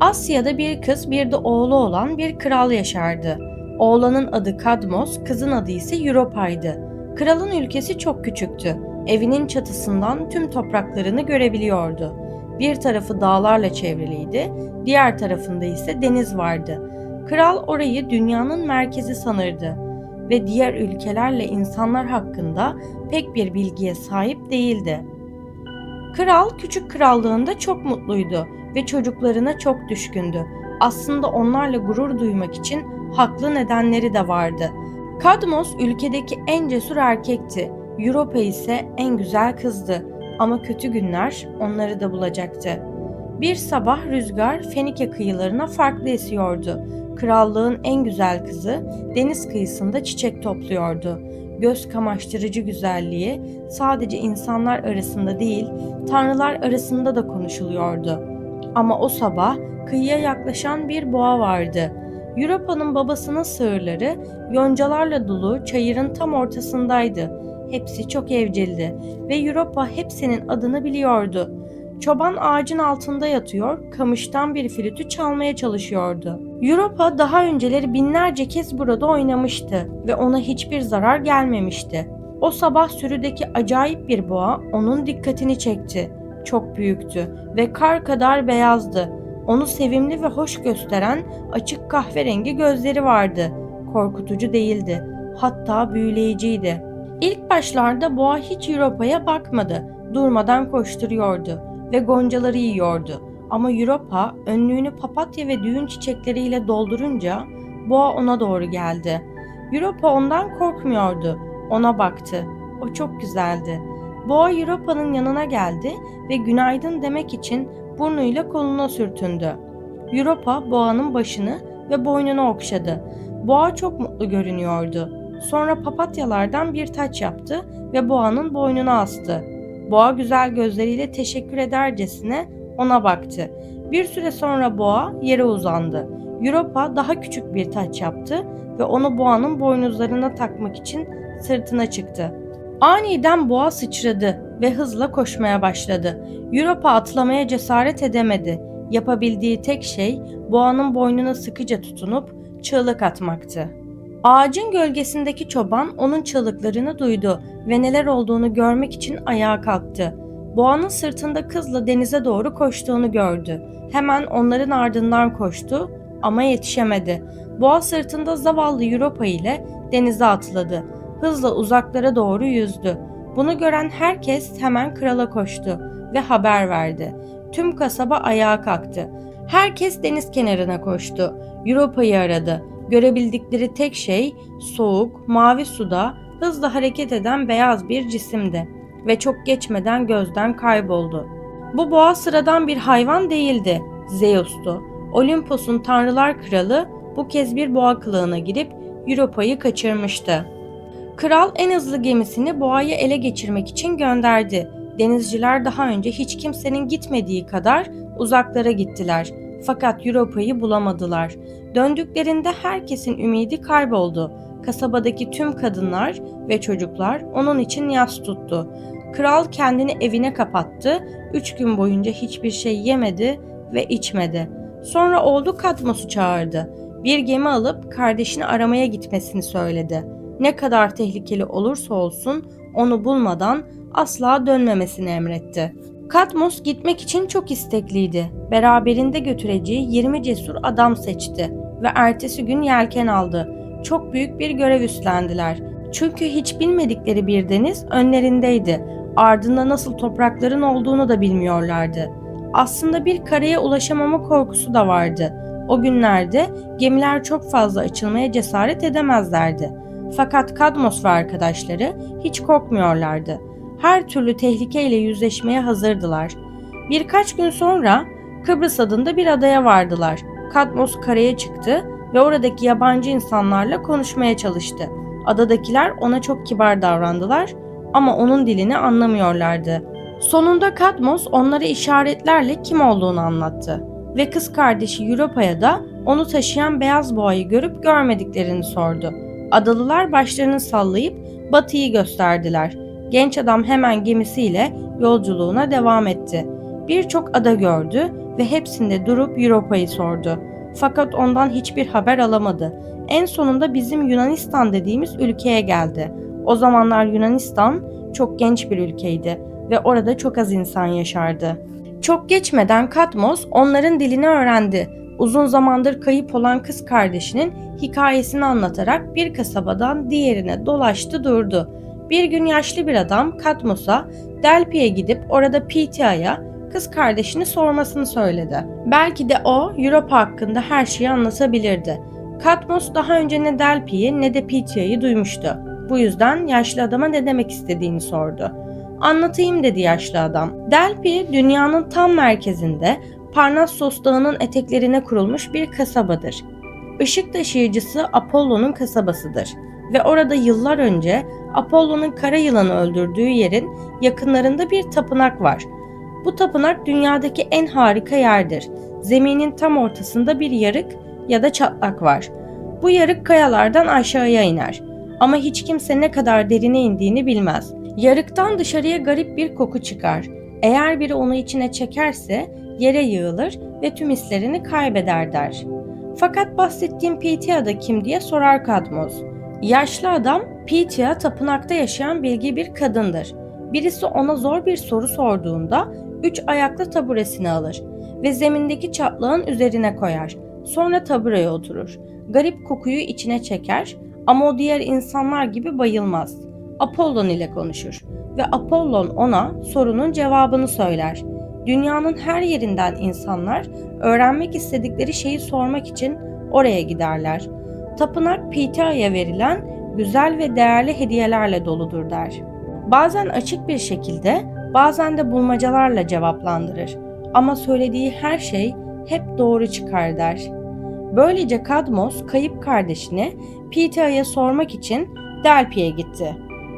Asya'da bir kız bir de oğlu olan bir kral yaşardı. Oğlanın adı Kadmos, kızın adı ise Europa'ydı. Kralın ülkesi çok küçüktü. Evinin çatısından tüm topraklarını görebiliyordu. Bir tarafı dağlarla çevriliydi, diğer tarafında ise deniz vardı. Kral orayı dünyanın merkezi sanırdı ve diğer ülkelerle insanlar hakkında pek bir bilgiye sahip değildi. Kral küçük krallığında çok mutluydu ve çocuklarına çok düşkündü. Aslında onlarla gurur duymak için haklı nedenleri de vardı. Kadmos ülkedeki en cesur erkekti. Europa ise en güzel kızdı. Ama kötü günler onları da bulacaktı. Bir sabah rüzgar Fenike kıyılarına farklı esiyordu. Krallığın en güzel kızı deniz kıyısında çiçek topluyordu. Göz kamaştırıcı güzelliği sadece insanlar arasında değil, tanrılar arasında da konuşuluyordu. Ama o sabah kıyıya yaklaşan bir boğa vardı. Europa'nın babasının sığırları yoncalarla dolu çayırın tam ortasındaydı. Hepsi çok evcildi ve Europa hepsinin adını biliyordu. Çoban ağacın altında yatıyor, kamıştan bir flütü çalmaya çalışıyordu. Europa daha önceleri binlerce kez burada oynamıştı ve ona hiçbir zarar gelmemişti. O sabah sürüdeki acayip bir boğa onun dikkatini çekti. Çok büyüktü ve kar kadar beyazdı. Onu sevimli ve hoş gösteren açık kahverengi gözleri vardı. Korkutucu değildi. Hatta büyüleyiciydi. İlk başlarda boğa hiç Europa'ya bakmadı. Durmadan koşturuyordu ve goncaları yiyordu. Ama Europa önlüğünü papatya ve düğün çiçekleriyle doldurunca boğa ona doğru geldi. Europa ondan korkmuyordu. Ona baktı. O çok güzeldi. Boğa Europa'nın yanına geldi ve günaydın demek için burnuyla koluna sürtündü. Europa boğanın başını ve boynunu okşadı. Boğa çok mutlu görünüyordu. Sonra papatyalardan bir taç yaptı ve boğanın boynuna astı. Boğa güzel gözleriyle teşekkür edercesine ona baktı. Bir süre sonra boğa yere uzandı. Europa daha küçük bir taç yaptı ve onu boğanın boynuzlarına takmak için sırtına çıktı. Aniden boğa sıçradı ve hızla koşmaya başladı. Europa atlamaya cesaret edemedi. Yapabildiği tek şey boğanın boynuna sıkıca tutunup çığlık atmaktı. Ağacın gölgesindeki çoban onun çığlıklarını duydu ve neler olduğunu görmek için ayağa kalktı. Boğanın sırtında kızla denize doğru koştuğunu gördü. Hemen onların ardından koştu ama yetişemedi. Boğa sırtında zavallı Europa ile denize atladı. Hızla uzaklara doğru yüzdü. Bunu gören herkes hemen krala koştu ve haber verdi. Tüm kasaba ayağa kalktı. Herkes deniz kenarına koştu. Europa'yı aradı. Görebildikleri tek şey soğuk, mavi suda hızla hareket eden beyaz bir cisimdi ve çok geçmeden gözden kayboldu. Bu boğa sıradan bir hayvan değildi, Zeus'tu. Olimpos'un tanrılar kralı bu kez bir boğa kılığına girip Europa'yı kaçırmıştı. Kral en hızlı gemisini boğayı ele geçirmek için gönderdi. Denizciler daha önce hiç kimsenin gitmediği kadar uzaklara gittiler. Fakat Europa'yı bulamadılar. Döndüklerinde herkesin ümidi kayboldu. Kasabadaki tüm kadınlar ve çocuklar onun için yas tuttu. Kral kendini evine kapattı. Üç gün boyunca hiçbir şey yemedi ve içmedi. Sonra oğlu Katmos'u çağırdı. Bir gemi alıp kardeşini aramaya gitmesini söyledi. Ne kadar tehlikeli olursa olsun onu bulmadan asla dönmemesini emretti. Katmos gitmek için çok istekliydi. Beraberinde götüreceği 20 cesur adam seçti ve ertesi gün yelken aldı. Çok büyük bir görev üstlendiler. Çünkü hiç bilmedikleri bir deniz önlerindeydi. Ardında nasıl toprakların olduğunu da bilmiyorlardı. Aslında bir karaya ulaşamama korkusu da vardı. O günlerde gemiler çok fazla açılmaya cesaret edemezlerdi. Fakat Kadmos ve arkadaşları hiç korkmuyorlardı. Her türlü tehlikeyle yüzleşmeye hazırdılar. Birkaç gün sonra Kıbrıs adında bir adaya vardılar. Kadmos karaya çıktı ve oradaki yabancı insanlarla konuşmaya çalıştı. Adadakiler ona çok kibar davrandılar ama onun dilini anlamıyorlardı. Sonunda Kadmos onlara işaretlerle kim olduğunu anlattı ve kız kardeşi Europa'ya da onu taşıyan beyaz boğayı görüp görmediklerini sordu. Adalılar başlarını sallayıp batıyı gösterdiler. Genç adam hemen gemisiyle yolculuğuna devam etti. Birçok ada gördü ve hepsinde durup Europa'yı sordu. Fakat ondan hiçbir haber alamadı. En sonunda bizim Yunanistan dediğimiz ülkeye geldi. O zamanlar Yunanistan çok genç bir ülkeydi ve orada çok az insan yaşardı. Çok geçmeden Katmos onların dilini öğrendi. Uzun zamandır kayıp olan kız kardeşinin hikayesini anlatarak bir kasabadan diğerine dolaştı durdu. Bir gün yaşlı bir adam Katmos'a Delpi'ye gidip orada Pythia'ya kız kardeşini sormasını söyledi. Belki de o Europa hakkında her şeyi anlatabilirdi. Katmos daha önce ne Delpi'yi ne de Pythia'yı duymuştu. Bu yüzden yaşlı adama ne demek istediğini sordu. Anlatayım dedi yaşlı adam. Delphi dünyanın tam merkezinde Parnassos Dağı'nın eteklerine kurulmuş bir kasabadır. Işık taşıyıcısı Apollo'nun kasabasıdır ve orada yıllar önce Apollo'nun kara yılanı öldürdüğü yerin yakınlarında bir tapınak var. Bu tapınak dünyadaki en harika yerdir. Zeminin tam ortasında bir yarık ya da çatlak var. Bu yarık kayalardan aşağıya iner ama hiç kimse ne kadar derine indiğini bilmez. Yarıktan dışarıya garip bir koku çıkar. Eğer biri onu içine çekerse yere yığılır ve tüm hislerini kaybeder der. Fakat bahsettiğim Pythia da kim diye sorar Kadmos. Yaşlı adam Pythia tapınakta yaşayan bilgi bir kadındır. Birisi ona zor bir soru sorduğunda üç ayaklı taburesini alır ve zemindeki çatlağın üzerine koyar. Sonra tabureye oturur. Garip kokuyu içine çeker ama o diğer insanlar gibi bayılmaz. Apollon ile konuşur ve Apollon ona sorunun cevabını söyler. Dünyanın her yerinden insanlar öğrenmek istedikleri şeyi sormak için oraya giderler. Tapınak Pythia'ya verilen güzel ve değerli hediyelerle doludur der. Bazen açık bir şekilde, bazen de bulmacalarla cevaplandırır. Ama söylediği her şey hep doğru çıkar der. Böylece Kadmos kayıp kardeşini Pythia'ya sormak için Delphi'ye gitti.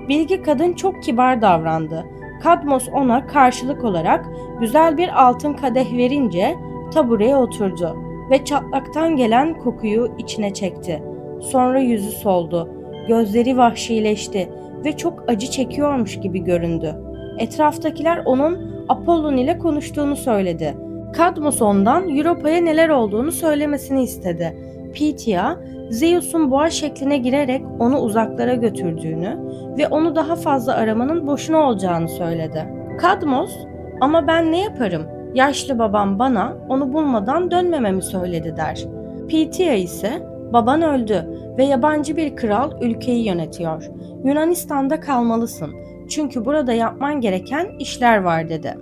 Bilgi kadın çok kibar davrandı. Kadmos ona karşılık olarak güzel bir altın kadeh verince tabureye oturdu ve çatlaktan gelen kokuyu içine çekti. Sonra yüzü soldu, gözleri vahşileşti ve çok acı çekiyormuş gibi göründü. Etraftakiler onun Apollon ile konuştuğunu söyledi. Kadmos ondan Europa'ya neler olduğunu söylemesini istedi. Pythia, Zeus'un boğa şekline girerek onu uzaklara götürdüğünü ve onu daha fazla aramanın boşuna olacağını söyledi. Kadmos, ama ben ne yaparım? Yaşlı babam bana onu bulmadan dönmememi söyledi der. Pythia ise baban öldü ve yabancı bir kral ülkeyi yönetiyor. Yunanistan'da kalmalısın çünkü burada yapman gereken işler var dedi.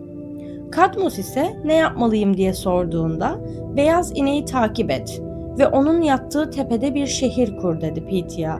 Kadmos ise ne yapmalıyım diye sorduğunda beyaz ineği takip et ve onun yattığı tepede bir şehir kur dedi Pythia.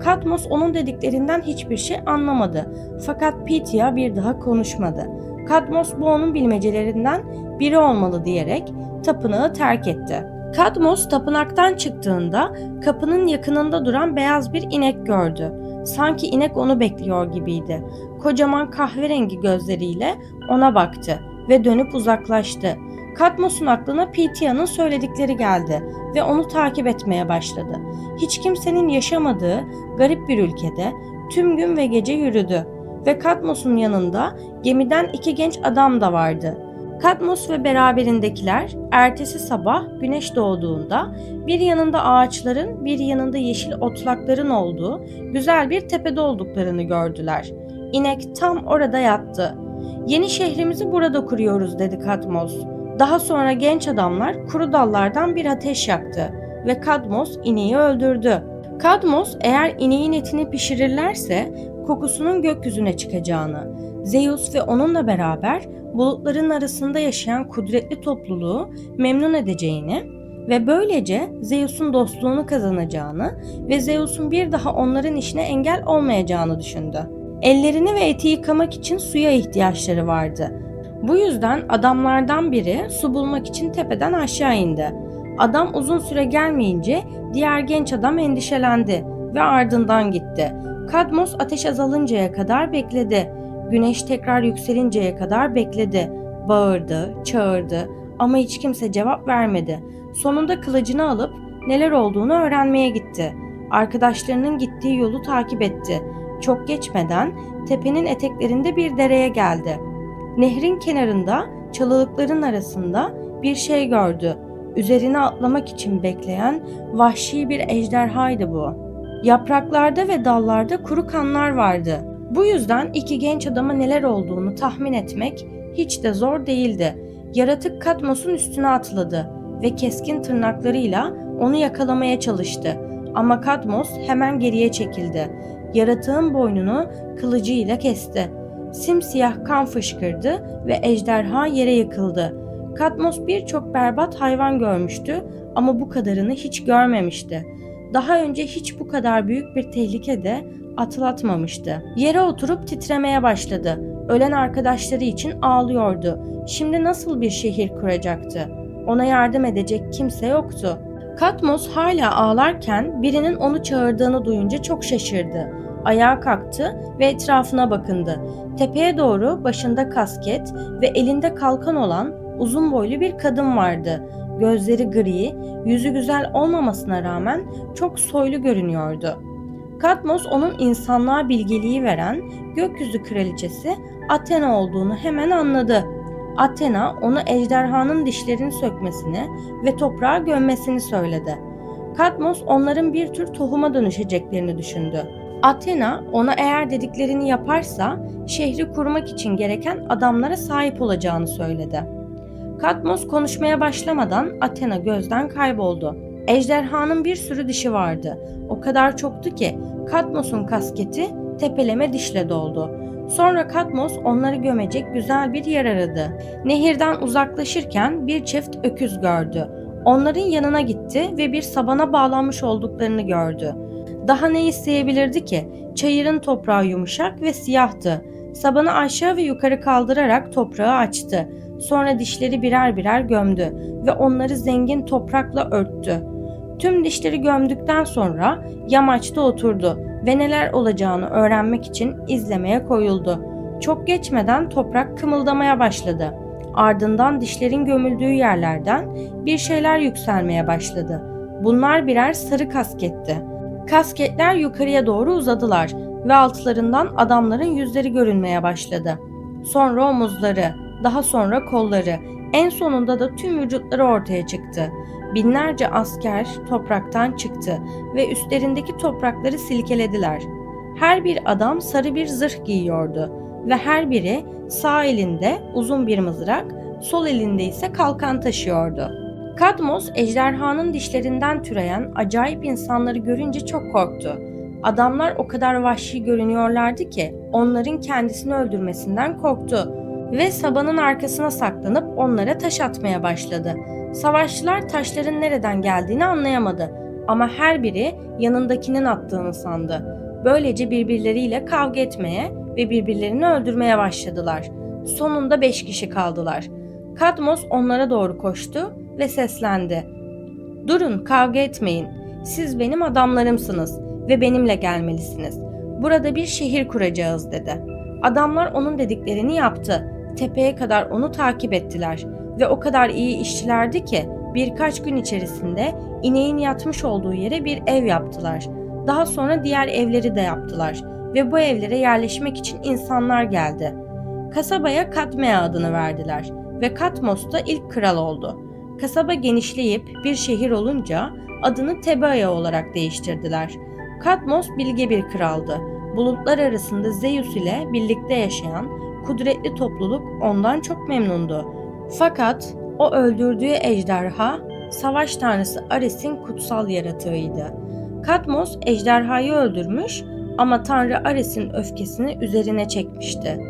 Kadmos onun dediklerinden hiçbir şey anlamadı fakat Pythia bir daha konuşmadı. Kadmos bu onun bilmecelerinden biri olmalı diyerek tapınağı terk etti. Kadmos tapınaktan çıktığında kapının yakınında duran beyaz bir inek gördü. Sanki inek onu bekliyor gibiydi. Kocaman kahverengi gözleriyle ona baktı ve dönüp uzaklaştı. Kadmos'un aklına Pythia'nın söyledikleri geldi ve onu takip etmeye başladı. Hiç kimsenin yaşamadığı garip bir ülkede tüm gün ve gece yürüdü ve Kadmos'un yanında gemiden iki genç adam da vardı. Kadmos ve beraberindekiler ertesi sabah güneş doğduğunda bir yanında ağaçların bir yanında yeşil otlakların olduğu güzel bir tepede olduklarını gördüler. İnek tam orada yattı. Yeni şehrimizi burada kuruyoruz dedi Kadmos. Daha sonra genç adamlar kuru dallardan bir ateş yaktı ve Kadmos ineği öldürdü. Kadmos eğer ineğin etini pişirirlerse kokusunun gökyüzüne çıkacağını, Zeus ve onunla beraber bulutların arasında yaşayan kudretli topluluğu memnun edeceğini ve böylece Zeus'un dostluğunu kazanacağını ve Zeus'un bir daha onların işine engel olmayacağını düşündü. Ellerini ve eti yıkamak için suya ihtiyaçları vardı. Bu yüzden adamlardan biri su bulmak için tepeden aşağı indi. Adam uzun süre gelmeyince diğer genç adam endişelendi ve ardından gitti. Kadmos ateş azalıncaya kadar bekledi. Güneş tekrar yükselinceye kadar bekledi. Bağırdı, çağırdı ama hiç kimse cevap vermedi. Sonunda kılıcını alıp neler olduğunu öğrenmeye gitti. Arkadaşlarının gittiği yolu takip etti. Çok geçmeden tepenin eteklerinde bir dereye geldi. Nehrin kenarında çalılıkların arasında bir şey gördü. Üzerine atlamak için bekleyen vahşi bir ejderhaydı bu. Yapraklarda ve dallarda kuru kanlar vardı. Bu yüzden iki genç adama neler olduğunu tahmin etmek hiç de zor değildi. Yaratık Katmos'un üstüne atladı ve keskin tırnaklarıyla onu yakalamaya çalıştı. Ama Katmos hemen geriye çekildi. Yaratığın boynunu kılıcıyla kesti. Simsiyah kan fışkırdı ve ejderha yere yıkıldı. Katmos birçok berbat hayvan görmüştü ama bu kadarını hiç görmemişti. Daha önce hiç bu kadar büyük bir tehlike de atlatmamıştı. Yere oturup titremeye başladı. Ölen arkadaşları için ağlıyordu. Şimdi nasıl bir şehir kuracaktı? Ona yardım edecek kimse yoktu. Katmos hala ağlarken birinin onu çağırdığını duyunca çok şaşırdı. Ayağa kalktı ve etrafına bakındı. Tepeye doğru başında kasket ve elinde kalkan olan uzun boylu bir kadın vardı. Gözleri gri, yüzü güzel olmamasına rağmen çok soylu görünüyordu. Katmos onun insanlığa bilgeliği veren gökyüzü kraliçesi Athena olduğunu hemen anladı. Athena ona ejderhanın dişlerini sökmesini ve toprağa gömmesini söyledi. Katmos onların bir tür tohuma dönüşeceklerini düşündü. Athena ona eğer dediklerini yaparsa şehri kurmak için gereken adamlara sahip olacağını söyledi. Katmos konuşmaya başlamadan Athena gözden kayboldu. Ejderhanın bir sürü dişi vardı. O kadar çoktu ki Katmos'un kasketi tepeleme dişle doldu. Sonra Katmos onları gömecek güzel bir yer aradı. Nehirden uzaklaşırken bir çift öküz gördü. Onların yanına gitti ve bir sabana bağlanmış olduklarını gördü. Daha ne isteyebilirdi ki? Çayırın toprağı yumuşak ve siyahtı. Sabanı aşağı ve yukarı kaldırarak toprağı açtı. Sonra dişleri birer birer gömdü ve onları zengin toprakla örttü. Tüm dişleri gömdükten sonra yamaçta oturdu ve neler olacağını öğrenmek için izlemeye koyuldu. Çok geçmeden toprak kımıldamaya başladı. Ardından dişlerin gömüldüğü yerlerden bir şeyler yükselmeye başladı. Bunlar birer sarı kasketti. Kasketler yukarıya doğru uzadılar ve altlarından adamların yüzleri görünmeye başladı. Sonra omuzları, daha sonra kolları, en sonunda da tüm vücutları ortaya çıktı. Binlerce asker topraktan çıktı ve üstlerindeki toprakları silkelediler. Her bir adam sarı bir zırh giyiyordu ve her biri sağ elinde uzun bir mızrak, sol elinde ise kalkan taşıyordu. Kadmos ejderhanın dişlerinden türeyen acayip insanları görünce çok korktu. Adamlar o kadar vahşi görünüyorlardı ki onların kendisini öldürmesinden korktu ve sabanın arkasına saklanıp onlara taş atmaya başladı. Savaşçılar taşların nereden geldiğini anlayamadı ama her biri yanındakinin attığını sandı. Böylece birbirleriyle kavga etmeye ve birbirlerini öldürmeye başladılar. Sonunda beş kişi kaldılar. Kadmos onlara doğru koştu ve seslendi. Durun kavga etmeyin. Siz benim adamlarımsınız ve benimle gelmelisiniz. Burada bir şehir kuracağız dedi. Adamlar onun dediklerini yaptı. Tepeye kadar onu takip ettiler ve o kadar iyi işçilerdi ki birkaç gün içerisinde ineğin yatmış olduğu yere bir ev yaptılar. Daha sonra diğer evleri de yaptılar ve bu evlere yerleşmek için insanlar geldi. Kasabaya Katmea adını verdiler ve Katmos da ilk kral oldu. Kasaba genişleyip bir şehir olunca adını Tebaya olarak değiştirdiler. Katmos bilge bir kraldı. Bulutlar arasında Zeus ile birlikte yaşayan kudretli topluluk ondan çok memnundu. Fakat o öldürdüğü ejderha savaş tanrısı Ares'in kutsal yaratığıydı. Katmos ejderhayı öldürmüş ama tanrı Ares'in öfkesini üzerine çekmişti.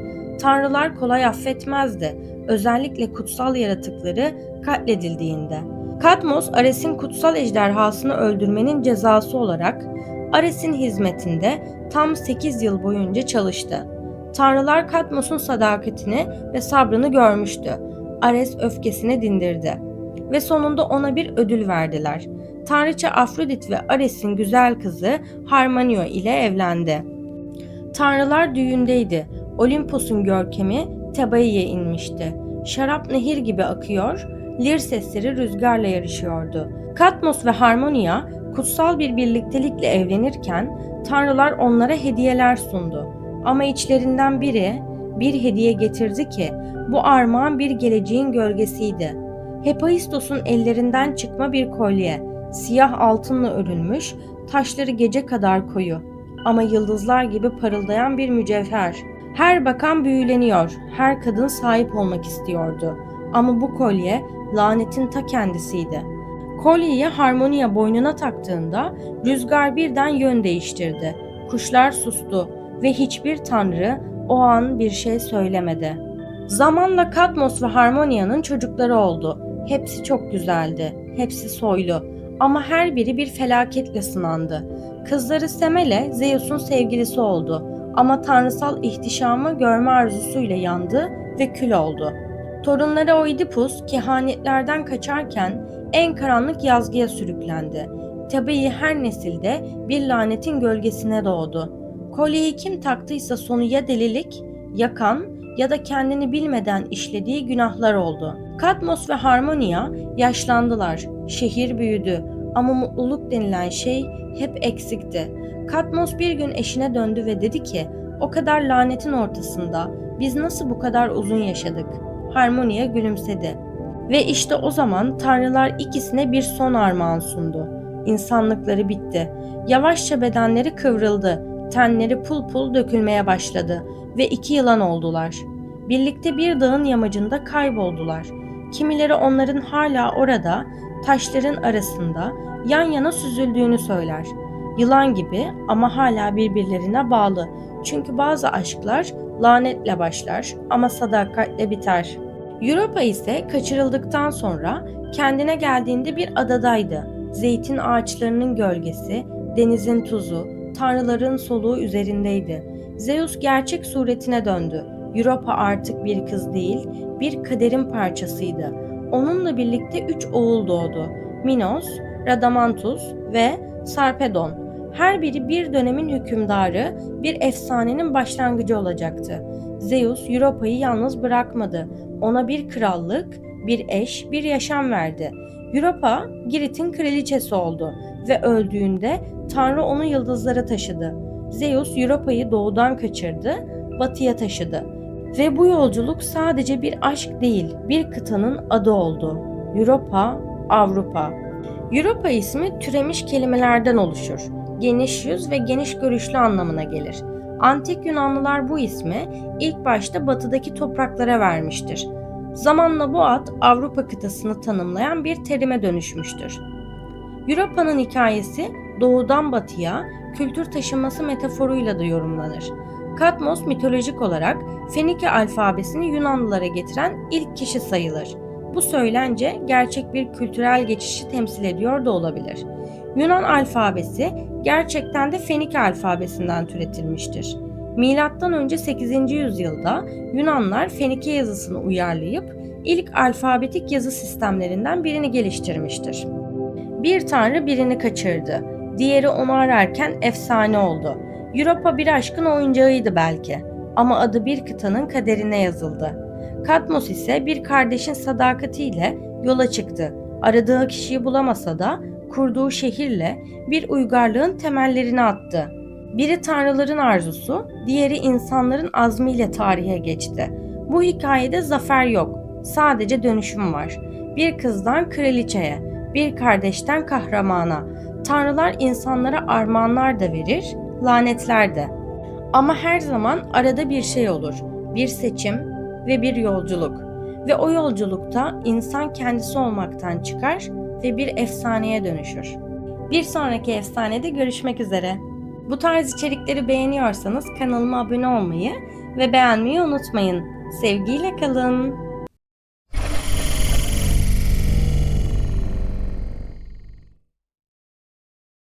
Tanrılar kolay affetmezdi, özellikle kutsal yaratıkları katledildiğinde. Katmos Ares'in kutsal ejderhasını öldürmenin cezası olarak Ares'in hizmetinde tam 8 yıl boyunca çalıştı. Tanrılar Katmos'un sadakatini ve sabrını görmüştü. Ares öfkesini dindirdi ve sonunda ona bir ödül verdiler. Tanrıça Afrodit ve Ares'in güzel kızı Harmonio ile evlendi. Tanrılar düğündeydi. Olimpos'un görkemi Tebai'ye inmişti. Şarap nehir gibi akıyor, lir sesleri rüzgarla yarışıyordu. Katmos ve Harmonia kutsal bir birliktelikle evlenirken tanrılar onlara hediyeler sundu. Ama içlerinden biri bir hediye getirdi ki bu armağan bir geleceğin gölgesiydi. Hephaistos'un ellerinden çıkma bir kolye, siyah altınla örülmüş, taşları gece kadar koyu ama yıldızlar gibi parıldayan bir mücevher. Her bakan büyüleniyor, her kadın sahip olmak istiyordu. Ama bu kolye lanetin ta kendisiydi. Kolyeyi Harmonia boynuna taktığında rüzgar birden yön değiştirdi. Kuşlar sustu ve hiçbir tanrı o an bir şey söylemedi. Zamanla Katmos ve Harmonia'nın çocukları oldu. Hepsi çok güzeldi, hepsi soylu ama her biri bir felaketle sınandı. Kızları Semele Zeus'un sevgilisi oldu ama tanrısal ihtişamı görme arzusuyla yandı ve kül oldu. Torunları Oidipus kehanetlerden kaçarken en karanlık yazgıya sürüklendi. Tabii her nesilde bir lanetin gölgesine doğdu. Kolyeyi kim taktıysa sonu ya delilik, yakan ya da kendini bilmeden işlediği günahlar oldu. Katmos ve Harmonia yaşlandılar. Şehir büyüdü ama mutluluk denilen şey hep eksikti. Katmos bir gün eşine döndü ve dedi ki, o kadar lanetin ortasında biz nasıl bu kadar uzun yaşadık? Harmonia gülümsedi. Ve işte o zaman tanrılar ikisine bir son armağan sundu. İnsanlıkları bitti. Yavaşça bedenleri kıvrıldı. Tenleri pul pul dökülmeye başladı ve iki yılan oldular. Birlikte bir dağın yamacında kayboldular. Kimileri onların hala orada, taşların arasında yan yana süzüldüğünü söyler. Yılan gibi ama hala birbirlerine bağlı. Çünkü bazı aşklar lanetle başlar ama sadakatle biter. Europa ise kaçırıldıktan sonra kendine geldiğinde bir adadaydı. Zeytin ağaçlarının gölgesi, denizin tuzu, tanrıların soluğu üzerindeydi. Zeus gerçek suretine döndü. Europa artık bir kız değil, bir kaderin parçasıydı. Onunla birlikte üç oğul doğdu. Minos, Radamantus ve Sarpedon. Her biri bir dönemin hükümdarı, bir efsanenin başlangıcı olacaktı. Zeus Europa'yı yalnız bırakmadı. Ona bir krallık, bir eş, bir yaşam verdi. Europa, Girit'in kraliçesi oldu ve öldüğünde Tanrı onu yıldızlara taşıdı. Zeus Europa'yı doğudan kaçırdı, batıya taşıdı. Ve bu yolculuk sadece bir aşk değil, bir kıtanın adı oldu. Europa, Avrupa. Europa ismi türemiş kelimelerden oluşur. Geniş yüz ve geniş görüşlü anlamına gelir. Antik Yunanlılar bu ismi ilk başta batıdaki topraklara vermiştir. Zamanla bu ad Avrupa kıtasını tanımlayan bir terime dönüşmüştür. Europa'nın hikayesi doğudan batıya kültür taşınması metaforuyla da yorumlanır. Katmos mitolojik olarak Fenike alfabesini Yunanlılara getiren ilk kişi sayılır. Bu söylence gerçek bir kültürel geçişi temsil ediyor da olabilir. Yunan alfabesi gerçekten de Fenike alfabesinden türetilmiştir. Milattan önce 8. yüzyılda Yunanlar Fenike yazısını uyarlayıp ilk alfabetik yazı sistemlerinden birini geliştirmiştir. Bir tanrı birini kaçırdı. Diğeri onu ararken efsane oldu. Europa bir aşkın oyuncağıydı belki ama adı bir kıtanın kaderine yazıldı. Katmos ise bir kardeşin sadakatiyle yola çıktı. Aradığı kişiyi bulamasa da kurduğu şehirle bir uygarlığın temellerini attı. Biri tanrıların arzusu, diğeri insanların azmiyle tarihe geçti. Bu hikayede zafer yok, sadece dönüşüm var. Bir kızdan kraliçeye, bir kardeşten kahramana. Tanrılar insanlara armağanlar da verir, lanetler de. Ama her zaman arada bir şey olur. Bir seçim ve bir yolculuk. Ve o yolculukta insan kendisi olmaktan çıkar ve bir efsaneye dönüşür. Bir sonraki efsanede görüşmek üzere. Bu tarz içerikleri beğeniyorsanız kanalıma abone olmayı ve beğenmeyi unutmayın. Sevgiyle kalın.